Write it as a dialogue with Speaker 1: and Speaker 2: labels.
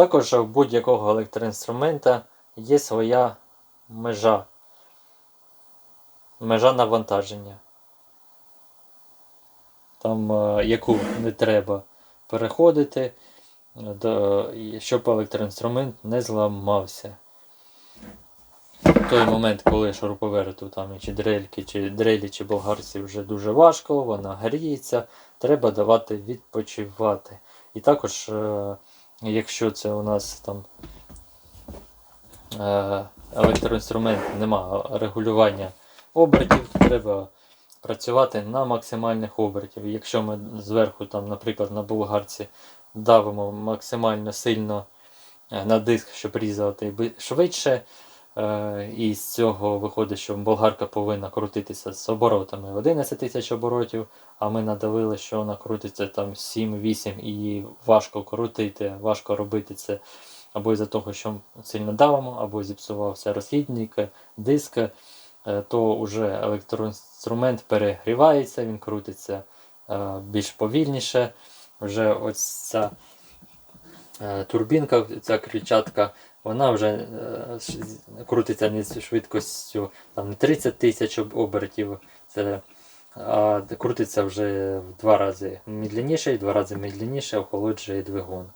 Speaker 1: Також у будь-якого електроінструмента є своя межа. Межа навантаження. Там, е, яку не треба переходити, щоб електроінструмент не зламався. В той момент, коли шуруповерту там чи дрельки, чи дрелі, чи болгарці вже дуже важко, вона гріється, треба давати відпочивати. І також, е, якщо це у нас там е, електроінструмент нема регулювання обертів, треба працювати на максимальних обертів. Якщо ми зверху, там, наприклад, на болгарці давимо максимально сильно е, на диск, щоб різати швидше, і з цього виходить, що болгарка повинна крутитися з оборотами 11 тисяч оборотів, а ми надавили, що вона крутиться там 7-8 і її важко крутити, важко робити це або із-за того, що сильно давимо, або зіпсувався розхідник, диск, е, то вже електроінструмент перегрівається, він крутиться е, більш повільніше. Вже ось ця е, турбінка, ця кричатка, вона вже е, крутиться не швидкістю там, не 30 тисяч обертів, це, а крутиться вже в два рази медленніше і два рази медленніше охолоджує двигун.